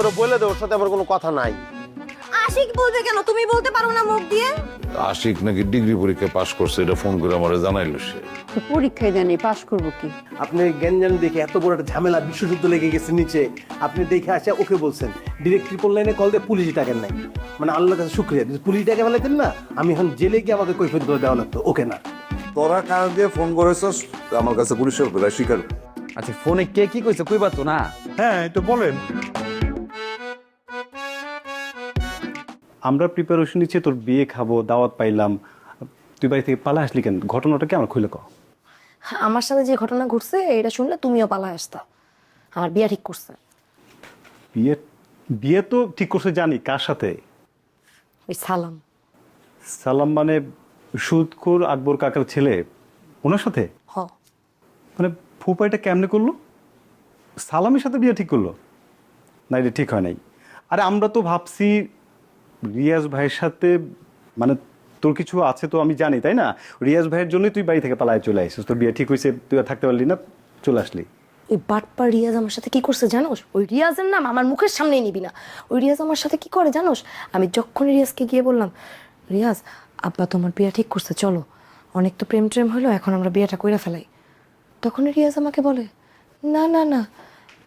ওরা বলে দে ওর সাথে আমার কোনো কথা নাই। আশিক বলবে কেন? তুমি বলতে পারো না মুখ দিয়ে। আশিক নাকি ডিগ্রি পরীক্ষা পাশ করছে এটা ফোন করে আমার জানাইলো সে। পরীক্ষায় দেয়নি পাশ করব কি? আপনি গ্যাঞ্জাম দেখে এত বড় একটা ঝামেলা বিশ্বযুদ্ধ লেগে গেছে নিচে। আপনি দেখে আসে ওকে বলছেন ডিরেক্ট ট্রিপল লাইনে কল দিয়ে পুলিশ ডাকেন নাই মানে আল্লাহর কাছে শুক্রিয়া। যদি পুলিশ ডাকে ফেলাইতেন না আমি এখন জেলে গিয়ে আমাকে কৈফিয়ত করে দেওয়া লাগতো ওকে না। তোরা কান দিয়ে ফোন করেছস আমার কাছে পুলিশের স্বীকার। আচ্ছা ফোনে কে কি কইছে কইবা তো না। হ্যাঁ তো বলেন। আমরা প্রিপারেশন নিচ্ছি তোর বিয়ে খাব দাওয়াত পাইলাম তুই বাড়ি থেকে পালা আসলি কেন? ঘটনাটা কি আমার খুলে কও? আমার সাথে যে ঘটনা ঘটছে এটা শুনলে তুমিও পালায় আসতা। আমার বিয়া ঠিক করছে। বিয়ে বিয়ে তো ঠিক করছে জানি কার সাথে? ওই সালাম। সালাম মানে সুদখোর আকবর কাকার ছেলে ওনার সাথে? হ। মানে ফুপা এটা কেমনে করল? সালামের সাথে বিয়ে ঠিক করল? না এটা ঠিক হয় নাই। আরে আমরা তো ভাবছি রিয়াজ ভাইয়ের সাথে মানে তোর কিছু আছে তো আমি জানি, তাই না? রিয়াজ ভাইয়ের জন্যই তুই বাড়ি থেকে পালায় চলে আসিস। তোর বিয়ে ঠিক হয়েছে, তুই থাকতে পারলি না, চলে আসলি। ওই বাটপার রিয়াজ আমার সাথে কি করছে জানোস? ওই রিয়াজের নাম আমার মুখের সামনেই নিবি না। ওই রিয়াজ আমার সাথে কি করে জানোস? আমি যখন রিয়াজকে গিয়ে বললাম, রিয়াজ, আব্বা তোমার বিয়া ঠিক করছে, চলো। অনেক তো প্রেম ট্রেম হলো, এখন আমরা বিয়েটা কইরা ফেলাই। তখন রিয়াজ আমাকে বলে, না না না,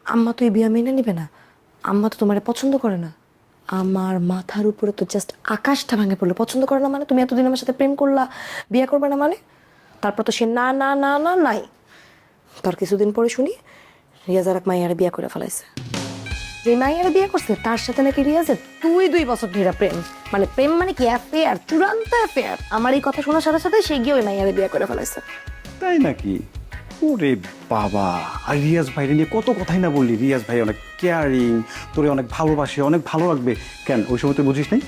আম্মা তো এই বিয়া মেনে নিবে না। আম্মা তো তোমারে পছন্দ করে না। আমার মাথার উপরে তো জাস্ট আকাশটা ভাঙে পড়ল। পছন্দ করে না মানে? তুমি এতদিন আমার সাথে প্রেম করলা, বিয়ে করবে না মানে? তারপর তো সে না না না না, নাই। তার কিছুদিন পরে শুনি রিয়াজার এক মাইয়ারে বিয়ে করে ফেলাইছে। যে মাইয়ারে বিয়ে করছে, তার সাথে নাকি রিয়াজের দুই দুই বছর ধরে প্রেম। মানে প্রেম মানে কি? অ্যাফেয়ার চূড়ান্ত অ্যাফেয়ার আমার এই কথা শোনার সাথে সাথে সে গিয়ে ওই মাইয়ারে বিয়ে করে ফেলাইছে। তাই নাকি? ওরে বাবা। আর রিয়াজ ভাইরে নিয়ে কত কথাই না বললি। রিয়াজ ভাই অনেক কেয়ারিং তোরে অনেক ভালোবাসে অনেক ভালো লাগবে। কেন ওই সময় তুই বুঝিস নাই?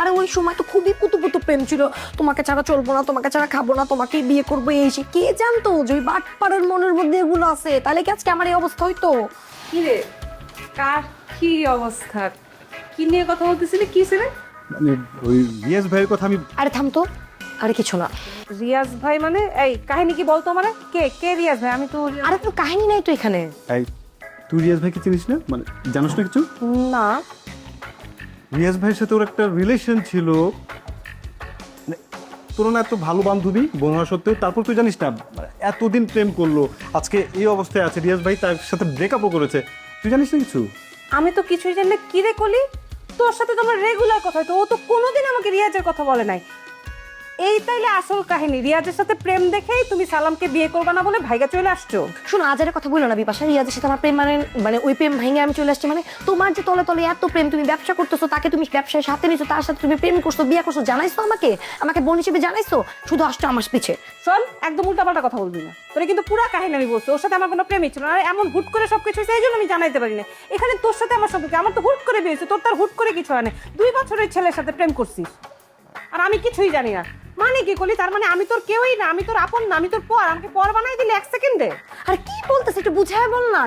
আরে ওই সময় তো খুবই পুতু পুতু প্রেম ছিল। তোমাকে ছাড়া চলবো না তোমাকে ছাড়া খাব না তোমাকে বিয়ে করব এই সে কে জানতো যে ওই বাটপাড়ার মনের মধ্যে এগুলো আছে? তাহলে কি আজকে আমার এই অবস্থা হইতো? কি রে? কার কি অবস্থা? কি নিয়ে কথা বলতেছিলি? কি রে মানে ওই রিয়াজ ভাইয়ের কথা আমি আরে থাম তো। আরে কিছু না। রিয়াজ ভাই মানে এই কাহিনী কি বলতো আমারে? কে কে রিয়াজ ভাই? আমি তো আরে তো কাহিনী নাই তো এখানে। এই তুই রিয়াজ ভাইকে চিনিস না? মানে জানিস না কিছু? না। রিয়াজ ভাইয়ের সাথে ওর একটা রিলেশন ছিল। মানে তোর না এত ভালো বান্ধবী বোন হওয়া সত্ত্বেও। তারপর তুই জানিস না মানে এতদিন প্রেম করল। আজকে এই অবস্থায় আছে রিয়াজ ভাই তার সাথে ব্রেকআপও করেছে। তুই জানিস না কিছু? আমি তো কিছুই জানি না কি রে কলি? তোর সাথে তোমার রেগুলার কথা তো। ও তো কোনোদিন আমাকে রিয়াজের কথা বলে নাই। এই তাইলে আসল কাহিনী। রিয়াজের সাথে প্রেম দেখেই তুমি সালামকে বিয়ে করবে না বলে ভাইগা চলে আসছো। শোনো আজারের কথা বলো না বিপাশা। রিয়াজের সাথে আমার প্রেম মানে মানে ওই প্রেম ভেঙে আমি চলে আসছি। মানে তোমার যে তলে তলে এত প্রেম তুমি ব্যবসা করতেছো তাকে তুমি ব্যবসায় সাথে নিছো তার সাথে তুমি প্রেম করছ বিয়ে করছ জানাইছো আমাকে? আমাকে বোন হিসেবে জানাইছো? শুধু আসছো আমার পিছে। শোন একদম উল্টাপাল্টা কথা বলবি না। তোরে কিন্তু পুরা কাহিনী আমি বলছি। ওর সাথে আমার কোনো প্রেমই ছিল না। আর এমন হুট করে সবকিছু হয়েছে এই জন্য আমি জানাইতে পারি না। এখানে তোর সাথে আমার সম্পর্কে। আমার তো হুট করে বিয়েছে তোর তার হুট করে কিছু হয় না। দুই বছরের ছেলের সাথে প্রেম করছিস। আর আমি কিছুই জানি না। মানে কি করলি তার মানে আমি তোর কেউই না আমি তোর আপন না আমি তোর পর আমাকে পর বানাই দিলি এক সেকেন্ডে? আর কি বলতেছে একটু বুঝায় বল না।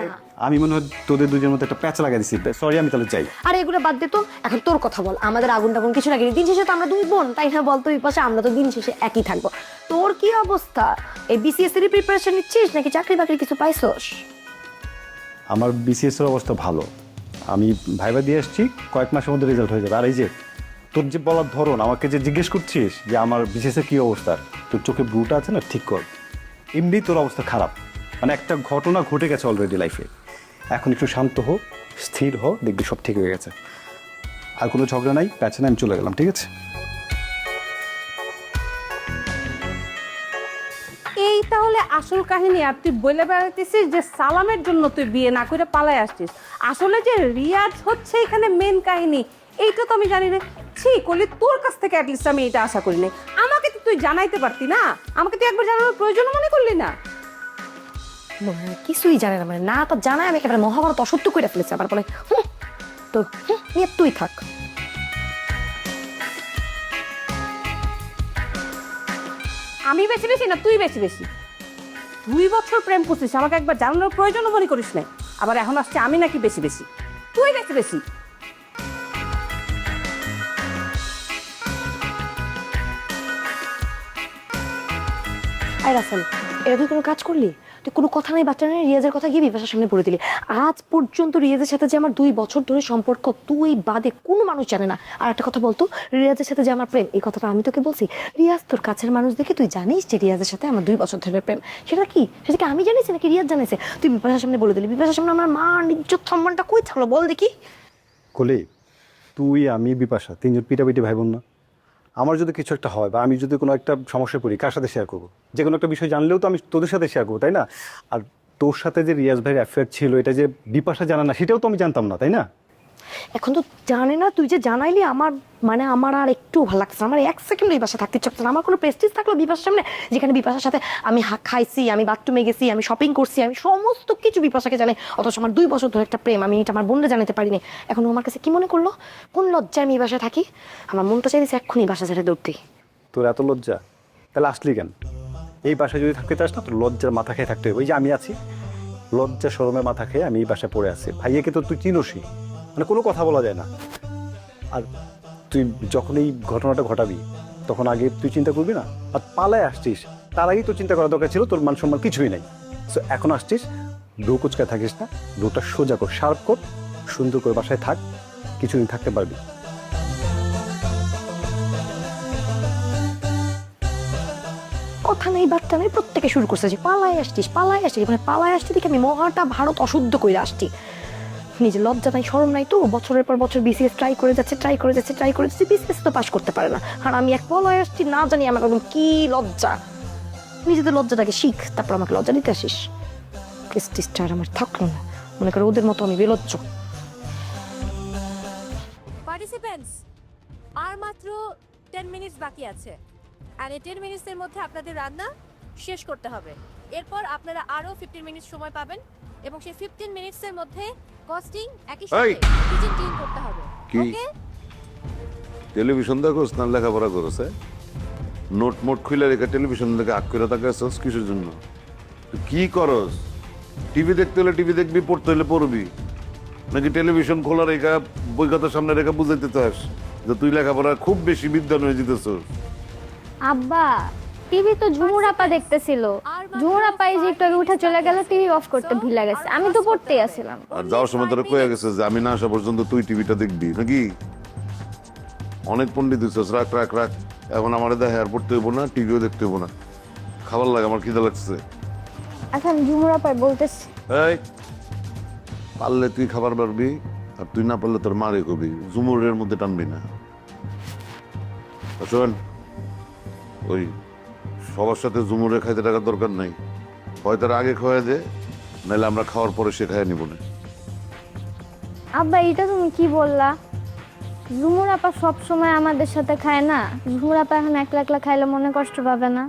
আমি মনে হয় তোদের দুজনের মধ্যে একটা প্যাচ লাগাই দিছি। সরি আমি তাহলে চাই আর এগুলো বাদ দে তো এখন তোর কথা বল। আমাদের আগুন টাগুন কিছু লাগেনি দিন শেষে তো আমরা দুই বোন তাই না বল বলতো পাশে? আমরা তো দিন শেষে একই থাকব। তোর কি অবস্থা? এই বিসিএস এর প্রিপারেশন নিচ্ছিস নাকি চাকরি বাকরি কিছু পাইছস? আমার বিসিএস এর অবস্থা ভালো। আমি ভাইবা দিয়ে আসছি কয়েক মাসের মধ্যে রেজাল্ট হয়ে যাবে। আর এই যে তোর যে বলার ধরন, আমাকে যে জিজ্ঞেস করছিস যে আমার এর কি অবস্থা, তোর চোখে ব্রুটা আছে না? ঠিক কর। এমনি তোর অবস্থা খারাপ। মানে একটা ঘটনা ঘটে গেছে অলরেডি লাইফে এখন একটু শান্ত হোক স্থির হো, দেখবি সব ঠিক হয়ে গেছে। আর কোনো ঝগড়া নাই, প্যাচে আমি চলে গেলাম, ঠিক আছে? এই তাহলে আসল কাহিনী আর তুই বলে বেড়াইতেছিস যে সালামের জন্য তুই বিয়ে না করে পালাই আসছিস। আসলে যে রিয়াজ হচ্ছে এখানে মেন কাহিনী। এইটা তো আমি জানি না। ছি করলে তোর কাছ থেকে অ্যাটলিস্ট আমি এটা আশা করি নাই। আমাকে তো তুই জানাইতে পারতি না। আমাকে তুই একবার জানানোর প্রয়োজন মনে করলি না। মনে কিছুই জানে না মানে না তো জানায় আমি একেবারে মহাভারত অসত্য করে ফেলেছি। আবার বলে তো নিয়ে তুই থাক। আমি বেশি বেশি না তুই বেশি বেশি? দুই বছর প্রেম করছিস আমাকে একবার জানানোর প্রয়োজনও মনে করিস না আবার এখন আসছে আমি নাকি বেশি বেশি? তুই বেশি বেশি? আই রাসেল এটা তুই কোনো কাজ করলি? তুই কোনো কথা নেই, বাচ্চা নেই, রিয়াজের কথা গিয়ে বিপাশার সামনে পড়ে দিলি। আজ পর্যন্ত রিয়াজের সাথে যে আমার দুই বছর ধরে সম্পর্ক, তুই বাদে কোনো মানুষ জানে না। আর একটা কথা বলতো, রিয়াজের সাথে যে আমার প্রেম, এই কথাটা আমি তোকে বলছি, রিয়াজ তোর কাছের মানুষ দেখে তুই জানিস যে রিয়াজের সাথে আমার দুই বছর ধরে প্রেম? সেটা কি? সেটা কি আমি জানিস নাকি রিয়াজ জানিছে তুই বিপাশার সামনে বলে দিলি, বিপাশার সামনে আমার মা নিজ্জত সম্মানটা কই থাকল বল দেখি। কলি, তুই, আমি, বিপাশা, তিনজন পিটাপিটি ভাই বোন না। আমার যদি কিছু একটা হয় বা আমি যদি কোনো একটা সমস্যা পড়ি, কার সাথে শেয়ার করব? যে কোনো একটা বিষয় জানলেও তো আমি তোদের সাথে শেয়ার করব, তাই না? আর তোর সাথে যে রিয়াজ ভাইয়ের অ্যাফেয়ার ছিল, এটা যে বিপাশা জানা না সেটাও তো আমি জানতাম না, তাই না? এখন তো জানে না, তুই যে জানাইলি আমার মানে আমার আর একটু ভালো লাগছে না। আমার এক সেকেন্ড বাসা থাকতে ইচ্ছে না। আমার কোনো প্রেস্টিজ থাকল বিপাশার সামনে, যেখানে বিপাশার সাথে আমি খাইছি, আমি বাথরুমে গেছি, আমি শপিং করছি, আমি সমস্ত কিছু বিপাশাকে জানে অথচ আমার দুই বছর ধরে একটা প্রেম, আমি এটা আমার বোনরা জানাতে পারিনি। এখন আমার কাছে কি মনে করল? কোন লজ্জায় আমি এই বাসায় থাকি? আমার মনটা চাইছে এক্ষুনি বাসা ছেড়ে দৌড়তে তোর এত লজ্জা? তাহলে আসলি কেন? এই বাসায় যদি থাকতে চাস না, তোর লজ্জার মাথা খেয়ে থাকতে হবে। ওই যে আমি আছি, লজ্জা শরমের মাথা খেয়ে আমি এই বাসায় পড়ে আছি। ভাইয়াকে তো তুই চিনোসই। মানে কোনো কথা বলা যায় না। আর তুই যখন এই ঘটনাটা ঘটাবি, তখন আগে তুই চিন্তা করবি না। আর পালায় আসছিস, তার আগেই তোর চিন্তা করা দরকার ছিল, তোর মান সম্মান কিছুই নাই। সো এখন আসছিস ব্রু কুচকা থাকিস না ব্রুটা সোজা কর, শার্প কর, সুন্দর করে বাসায় থাক, কিছুদিন থাকতে পারবি। কথা নেই বার্তা নেই, প্রত্যেকে শুরু করছে যে পালায় আসছিস পালায় আসছিস। মানে পালায় আসছি দেখে আমি মহাটা ভারত অশুদ্ধ করে আসছি। নিজে লজ্জা নাই, শরম নাই তো। বছরের পর বছর বিসিএস ট্রাই করে যাচ্ছে ট্রাই করে যাচ্ছে ট্রাই করে যাচ্ছে বিসিএস তো পাস করতে পারে না। আর আমি এক পলায় আসছি না জানি আমার একদম কি লজ্জা। নিজেদের লজ্জাটাকে শিখ, তারপর আমাকে লজ্জা দিতে আসিস। প্রেস্টিজটা আর আমার থাকল না। মনে করে ওদের মতো আমি বেলজ্জ। পার্টিসিপেন্টস আর মাত্র টেন মিনিটস বাকি আছে। আর এই টেন মিনিটসের মধ্যে আপনাদের রান্না শেষ করতে হবে। এরপর আপনারা আরও ফিফটিন মিনিট সময় পাবেন। এবং সেই ফিফটিন মিনিটসের মধ্যে কস্টিং একই সাথে কিচেন ক্লিন করতে হবে। ওকে টেলিভিশন দেখোস না লেখাপড়া হ্যাঁ? নোট মোট খুলে রেখে টেলিভিশন দেখে আগ করে তাকাইছস কিসের জন্য? তুই কি করস? টিভি দেখতে হলে টিভি দেখবি পড়তে হলে পড়বি। নাকি টেলিভিশন খোলা রেখা বইখাতার সামনে রেখা বুঝাইতে চাস যে তুই লেখাপড়া খুব বেশি বিদ্যান হয়ে যেতেছস আব্বা টিভি তো ঝুমুর আপা দেখতেছিল। ঝুমুর আপা এই যে একটু আগে উঠে চলে গেল টিভি অফ করতে ভুলে গেছে। আমি তো পড়তেই আসছিলাম। আর যাওয়ার সময় তোরা কয়ে গেছে যে আমি না আসা পর্যন্ত তুই টিভিটা দেখবি নাকি? অনেক পণ্ডিত হইছস রাখ রাখ রাখ। এখন আমার দেখে আর পড়তে হইব না টিভিও দেখতে হইব না। খাবার লাগে আমার খিদা লাগছে। এখন ঝুমুর আপাই বলতেছি। এই পারলে তুই খাবার পারবি আর তুই না পারলে তোর মারে কবি। ঝুমুরের মধ্যে টানবি না। আর শোন। ওই সবার সাথে জুমুরে খাইতে টাকার দরকার নাই। হয় তার আগে খাওয়া দে নাহলে আমরা খাওয়ার পরে সে খাইয়া নিব না। আব্বা এটা তুমি কি বললা? ঝুমুর আপা সব সময় আমাদের সাথে খায় না? ঝুমুর আপা এখন একলা একলা খাইলে মনে কষ্ট পাবে না?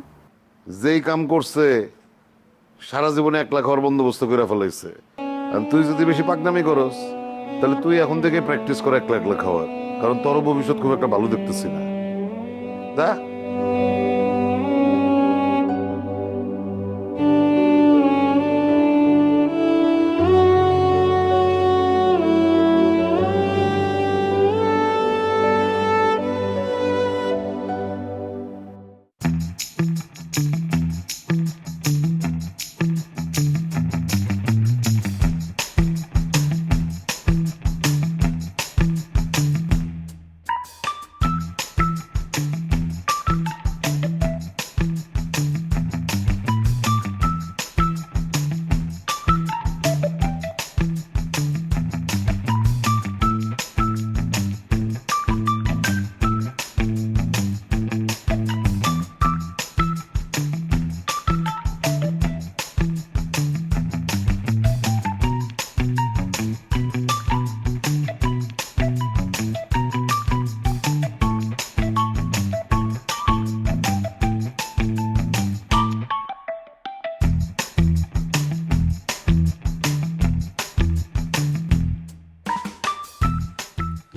যেই কাম করছে সারা জীবনে একলা খাওয়ার বন্দোবস্ত করে ফেলাইছে। আর তুই যদি বেশি পাকনামি করস তাহলে তুই এখন থেকে প্র্যাকটিস কর একলা একলা খাওয়ার। কারণ তোর ভবিষ্যৎ খুব একটা ভালো দেখতেছি না। দা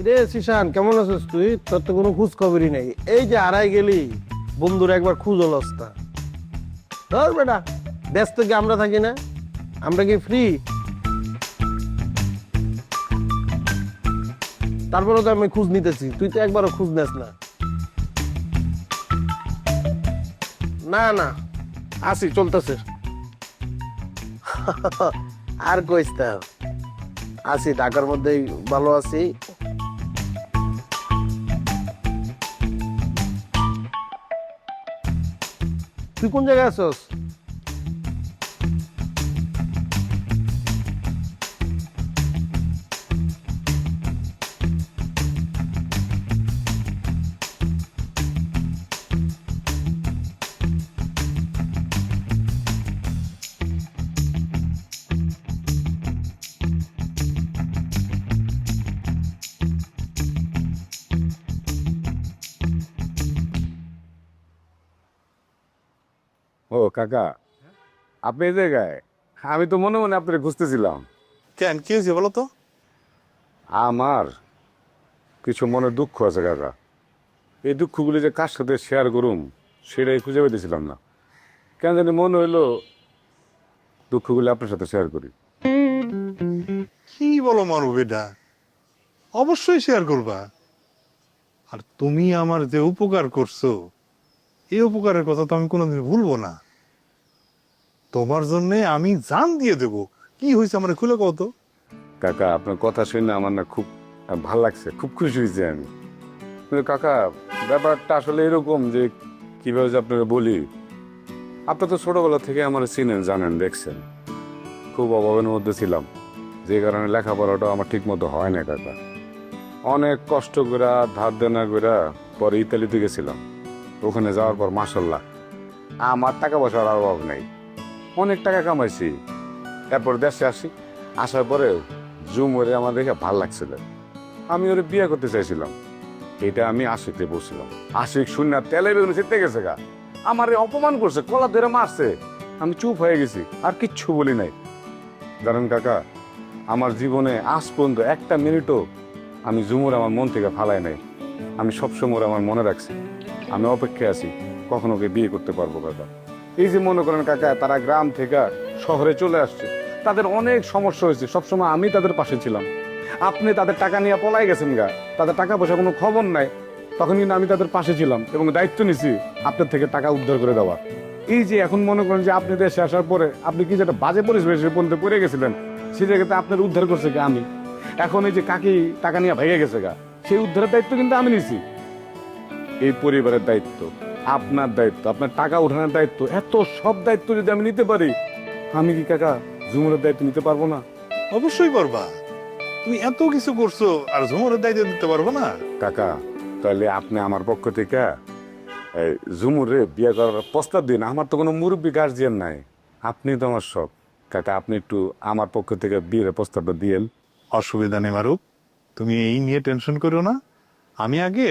রে সিশান, কেমন আছিস তুই? তোর তো কোনো খোঁজ খবরই নেই। এই যে হারাই গেলি, বন্ধুরা একবার খুঁজ অবস্থা ধর বেটা, ব্যস্ত কি আমরা থাকি না? আমরা কি ফ্রি তারপরে তো আমি খোঁজ নিতেছি, তুই তো একবারও খোঁজ নেস না। না না, আসি, চলতেছে। আর কইস আছি ঢাকার মধ্যেই ভালো আছি। তুই কোন জায়গায় আছস? ও কাকা। আপনি এই জায়গায়? আমি তো মনে মনে আপনার খুঁজতেছিলাম। কেন? কি হয়েছে বলো তো? আমার কিছু মনে দুঃখ আছে কাকা। এই দুঃখগুলি যে কার সাথে শেয়ার করুম সেটাই খুঁজে পেতেছিলাম না। কেন জানি মনে হইল দুঃখগুলি আপনার সাথে শেয়ার করি। কি বলো মারু বেটা অবশ্যই শেয়ার করবা। আর তুমি আমার যে উপকার করছ এই উপকারের কথা তো আমি কোনোদিন ভুলবো না। তোমার জন্য আমি জান দিয়ে দেব। কি হয়েছে আমার খুলে কত কাকা, আপনার কথা শুনে আমার না খুব ভালো লাগছে। খুব খুশি হয়েছি আমি। কাকা, ব্যাপারটা আসলে এরকম যে, কীভাবে যে আপনাকে বলি? আপনি তো ছোটবেলা থেকে আমার চিনেন, জানেন, দেখছেন। খুব অভাবের মধ্যে ছিলাম। যে কারণে লেখাপড়াটা আমার ঠিক মতো হয় না কাকা। অনেক কষ্ট করে ধার দেনা করে পরে ইতালিতে গেছিলাম। ওখানে যাওয়ার পর মাসাল্লাহ আমার টাকা পয়সার আর অভাব নেই। অনেক টাকা কামাইছি। এরপর দেশে আসি। আসার পরে জুমরে আমার দেখে ভালো লাগছিল। আমি ওরে বিয়ে করতে চাইছিলাম। এটা আমি আশিকতে বলছিলাম। আশিক শূন্য তেলে বেগুনে চেতে গেছে গা। আমারে অপমান করছে, কলা ধরে মারছে। আমি চুপ হয়ে গেছি, আর কিচ্ছু বলি নাই। জানেন কাকা, আমার জীবনে আজ পর্যন্ত একটা মিনিটও আমি জুমুর আমার মন থেকে ফালাই নাই। আমি সবসময় আমার মনে রাখছি। আমি অপেক্ষায় আছি, কখনো ওকে বিয়ে করতে পারব কাকা এই যে মনে করেন কাকা, তারা গ্রাম থেকে শহরে চলে আসছে। তাদের অনেক সমস্যা হয়েছে। সবসময় আমি তাদের পাশে ছিলাম। আপনি তাদের টাকা নিয়ে পলাই গেছেন গা। তাদের টাকা পয়সা কোনো খবর নাই। তখন কিন্তু আমি তাদের পাশে ছিলাম এবং দায়িত্ব নিছি আপনার থেকে টাকা উদ্ধার করে দেওয়া। এই যে এখন মনে করেন যে আপনি দেশে আসার পরে আপনি কি যেটা বাজে পরিবেশে পর্যন্ত পড়ে গেছিলেন সেই জায়গাতে আপনার উদ্ধার করছে গা আমি। এখন এই যে কাকি টাকা নিয়ে ভেঙে গেছে গা। সেই উদ্ধারের দায়িত্ব কিন্তু আমি নিছি। এই পরিবারের দায়িত্ব আপনার দায়িত্ব আপনার টাকা উঠানোর দায়িত্ব এত সব দায়িত্ব যদি আমি নিতে পারি আমি কি কাকা ঝুমুরের দায়িত্ব নিতে পারব না? অবশ্যই পারবা। তুমি এত কিছু করছ আর ঝুমুরের দায়িত্ব দিতে পারব না। কাকা তাহলে আপনি আমার পক্ষ থেকে এই ঝুমুরে বিয়ে করার প্রস্তাব দিন। আমার তো কোনো মুরব্বী গার্জিয়ান নাই। আপনি তো আমার সব। কাকা আপনি একটু আমার পক্ষ থেকে বিয়ের প্রস্তাবটা দিয়েন। অসুবিধা নেই মারুপ তুমি এই নিয়ে টেনশন করো না। আমি আগে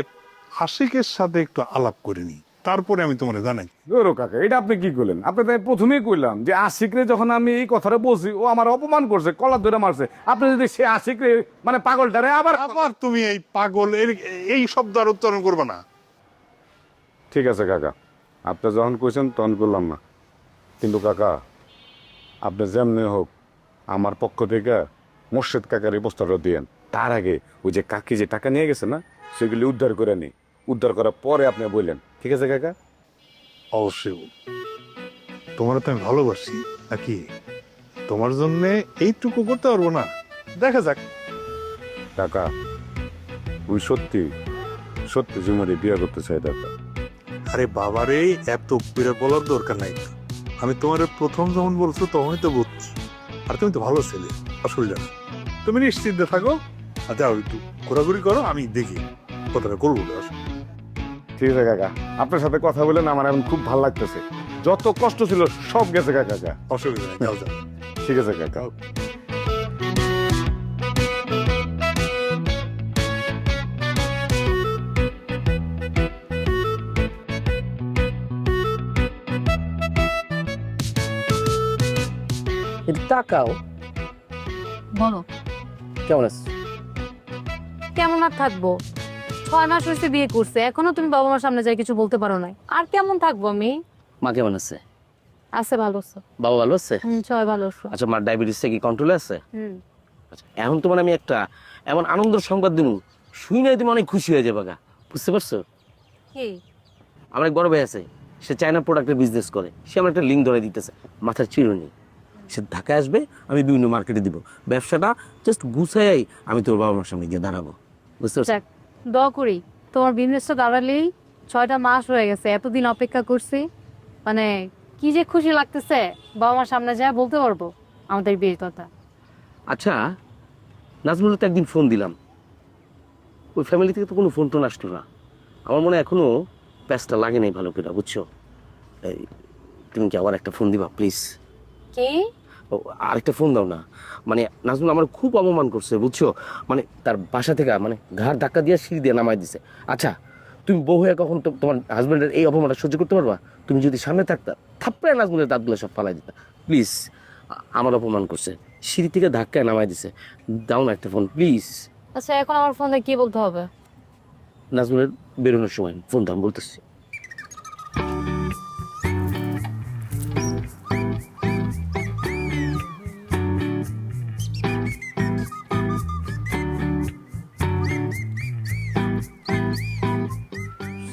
আশিকের সাথে একটু আলাপ করে নিই। তারপরে আমি তোমার জানাই। গৌরব কাকা এটা আপনি কি করলেন? আপনি তাই প্রথমেই কইলাম যে আশিকরে যখন আমি এই কথাটা বলছি ও আমার অপমান করছে কলার ধরে মারছে। আপনি যদি সে আশিকরে মানে পাগলটারে আবার আবার তুমি এই পাগল এই শব্দ আর উচ্চারণ করবে না। ঠিক আছে কাকা আপনি যখন কইছেন তখন করলাম না। কিন্তু কাকা আপনি যেমনি হোক আমার পক্ষ থেকে মোর্শেদ কাকার এই প্রস্তাবটা দিয়েন। তার আগে ওই যে কাকি যে টাকা নিয়ে গেছে না সেগুলি উদ্ধার করে নি। উদ্ধার করার পরে আপনি বললেন। ঠিক আছে কাকা? অবশ্যই তোমার তো আমি ভালোবাসি নাকি তোমার জন্য এইটুকু করতে পারব না। দেখা যাক। কাকা ওই সত্যি সত্যি জুমারি বিয়ে করতে চাই কাকা। আরে বাবারে এত করে বলার দরকার নাই আমি তোমার প্রথম যখন বলছো তখনই তো বুঝছি। আর তুমি তো ভালো ছেলে অসুবিধা তুমি নিশ্চিন্তে থাকো। যাও একটু ঘোরাঘুরি করো আমি দেখি কথাটা করব। ঠিক আছে কাকা আপনার সাথে কথা বলেন আমার এখন খুব ভালো লাগতেছে। যত কষ্ট ছিল সব গেছে কাকা কাকা। অসুবিধা নেই যাও যাও। ঠিক আছে কাকা। তাকাও। বলো। কেমন আছিস কেমন আর থাকব? ছয় মাস হয়েছে বিয়ে করছে এখনও তুমি বাবা মার সামনে যাই কিছু বলতে পারো নাই। আর কেমন থাকব আমি? মা কেমন আছে? আছে ভালো আছো। বাবা ভালো আছে? হুম সবাই ভালো আছো। আচ্ছা মার ডায়াবেটিসটা কি কন্ট্রোলে আছে? হুম। আচ্ছা এখন তোমার আমি একটা এমন আনন্দের সংবাদ দিব শুই নাই তুমি অনেক খুশি হয়ে যাবে গা। বুঝতে পারছ? কি? আমার এক বড় ভাই আছে সে চায়না প্রোডাক্টের বিজনেস করে। সে আমার একটা লিঙ্ক ধরে দিতেছে মাথার চিরুনি। সে ঢাকায় আসবে আমি বিভিন্ন মার্কেটে দিব। ব্যবসাটা জাস্ট গুছাই আমি তোর বাবা মার সামনে গিয়ে দাঁড়াবো। বুঝতে পারছ দোয়া করি। তোমার বিজনেসটা দাঁড়ালেই ছয়টা মাস হয়ে গেছে এতদিন অপেক্ষা করছি। মানে কি যে খুশি লাগতেছে বাবা মার সামনে যায় বলতে পারব আমাদের বিয়ের কথা। আচ্ছা নাজমুল তো একদিন ফোন দিলাম। ওই ফ্যামিলি থেকে তো কোনো ফোন টোন আসলো না। আমার মনে হয় এখনও প্যাচটা লাগে নাই ভালো করে বুঝছ? এই তুমি কি আবার একটা ফোন দিবা প্লিজ কি? আরেকটা ফোন দাও না। মানে নাজমুল আমার খুব অপমান করছে বুঝছ? মানে তার বাসা থেকে মানে ঘাড় ধাক্কা দিয়ে সিঁড়ি দিয়ে নামাই দিছে। আচ্ছা তুমি বউ হয়ে কখন তোমার হাজব্যান্ডের এই অপমানটা সহ্য করতে পারবা? তুমি যদি সামনে থাকতা থাপ্পড়ে নাজমুলের দাঁতগুলো সব ফালাই দিতা। প্লিজ আমার অপমান করছে। সিঁড়ি থেকে ধাক্কায় নামাই দিছে। দাও না একটা ফোন প্লিজ আচ্ছা এখন আমার ফোনে কি বলতে হবে? নাজমুলের বেরোনোর সময় ফোন দাম বলতেছি।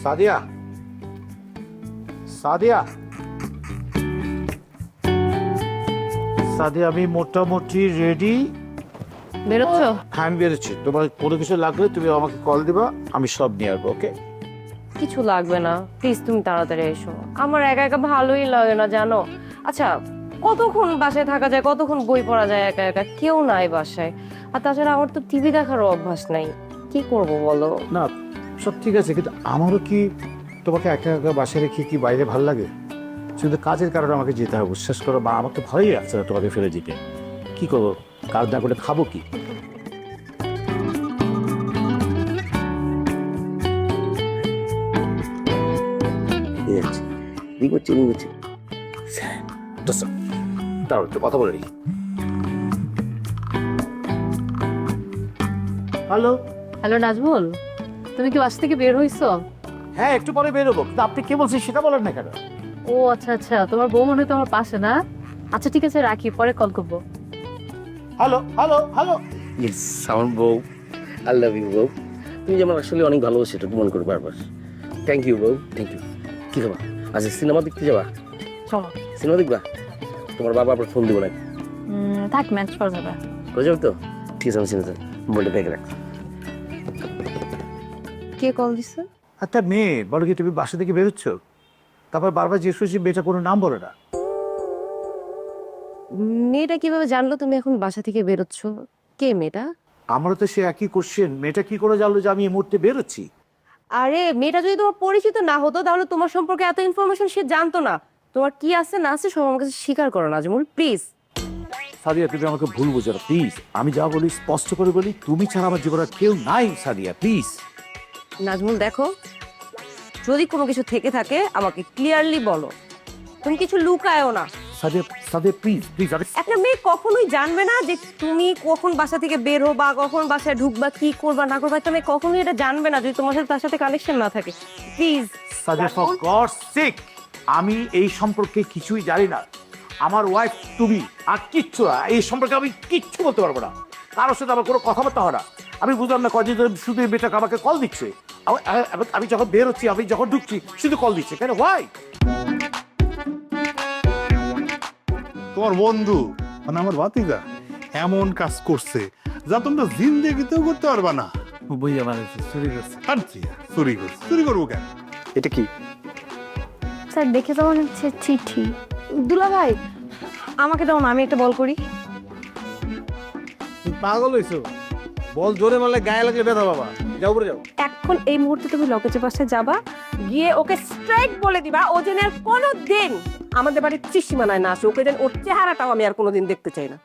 সাদিয়া। সাদিয়া। সাদিয়া আমি মোটামুটি রেডি বেরোচ্ছ? হ্যাঁ আমি বেরোচ্ছি। তোমার কোনো কিছু লাগলে তুমি আমাকে কল দিবা আমি সব নিয়ে আসব ওকে কিছু লাগবে না। প্লিজ তুমি তাড়াতাড়ি এসো। আমার একা একা ভালোই লাগে না জানো? আচ্ছা কতক্ষণ বাসায় থাকা যায় কতক্ষণ বই পড়া যায় একা একা? কেউ নাই বাসায়। আর তাছাড়া আমার তো টিভি দেখারও অভ্যাস নাই। কি করব বলো? না সব ঠিক আছে কিন্তু আমারও কি তোমাকে একা একা বাসায় রেখে কি বাইরে ভালো লাগে? শুধু কাজের কারণে আমাকে যেতে হবে বিশ্বাস করো বা আমাকে ভয়ই লাগছে না তোমাকে ফেলে দিতে। কি করব? কাজ না করে খাব কি? এই আছে ঠিক হচ্ছে ঠিক হচ্ছে দোস্ত, একটু কথা বলে নিই। হ্যালো। হ্যালো নাজমুল। তুমি কি বাসা থেকে বের হইছো? হ্যাঁ একটু পরে বের হব কিন্তু আপনি কে বলছেন সেটা বলেন না কেন? ও আচ্ছা আচ্ছা তোমার বউ মনে হয় তোমার পাশে না? আচ্ছা ঠিক আছে রাখি পরে কল করব। Hello hello hello. ইয়েস আমার বউ আই লাভ ইউ বউ। তুমি যেমন আসলে অনেক ভালোবাসি এটা মনে করো বারবার। থ্যাংক ইউ বউ থ্যাংক ইউ কি খাবা? আচ্ছা সিনেমা দেখতে যাবা? চলো। সিনেমা দেখবা? তোমার বাবা আবার ফোন দিব না থাক ম্যাচ করা যাবে। যাবে তো? ঠিক আছে আমি সিনেমা বলটা ব্যাগে রাখ। কে কল দিছে? একটা মেয়ে বলো কি তুমি বাসা থেকে বেরোচ্ছ তারপর বারবার জিজ্ঞেস করছি মেয়েটা কোনো নাম বলে না। মেয়েটা কীভাবে জানলো তুমি এখন বাসা থেকে বেরোচ্ছ কে মেয়েটা? আমারও তো সে একই কোশ্চেন মেয়েটা কি করে জানলো যে আমি এই মুহূর্তে বেরোচ্ছি আরে মেয়েটা যদি তোমার পরিচিত না হতো তাহলে তোমার সম্পর্কে এত ইনফরমেশন সে জানতো না। তোমার কি আছে না আছে সব আমার কাছে স্বীকার করো নাজমুল প্লিজ সাদিয়া তুমি আমাকে ভুল বুঝো না প্লিজ আমি যা বলি স্পষ্ট করে বলি তুমি ছাড়া আমার জীবনে আর কেউ নাই সাদিয়া প্লিজ নাজমুল দেখো যদি কোনো কিছু থেকে থাকে আমাকে ক্লিয়ারলি বলো। তুমি কিছু লুকায়ও না। প্লিজ প্লিজ আরে একটা মেয়ে কখনোই জানবে না যে তুমি কখন বাসা থেকে বের হবা কখন বাসায় ঢুকবা কি করবা না করবা। একটা মেয়ে কখনোই এটা জানবে না যদি তোমার সাথে তার সাথে কানেকশন না থাকে। প্লিজ ফর গড সিক আমি এই সম্পর্কে কিছুই জানি না। আমার ওয়াইফ তুমি আর কিচ্ছু না এই সম্পর্কে আমি কিচ্ছু বলতে পারব না। কারোর সাথে আমার কোনো কথাবার্তা হয় না। আমি বুঝলাম না কদিন ধরে শুধু এই মেয়েটাকে আমাকে কল দিচ্ছে। আমি- যখন বের হচ্ছি আমি যখন ঢুকছি শুধু কল দিচ্ছে। কেন? ওয়াই তোমার বন্ধু মানে আমার বাতিদা এমন কাজ করছে যা তোমরা জিন্দেগিতেও করতে পারবা না। বুঝে মানে চুরি করছে। আর চুরি করছে। চুরি করব কেন? এটা কি? স্যার দেখে তো মনে হচ্ছে চিঠি। দুলা ভাই আমাকে দাও না আমি একটা বল করি। পাগল হয়েছো বল জোরে মারলে গায়ে লাগলে ব্যথা বাবা যাও উপরে যাও। এখন এই মুহূর্তে তুমি লকেজের পাশে যাবা, গিয়ে ওকে স্ট্রাইক বলে দিবা, ও যেন আর কোনো দিন আমাদের বাড়ির ত্রিসীমানায় না আসে ওকে যেন ওর চেহারাটাও আমি আর কোনোদিন দেখতে চাই না।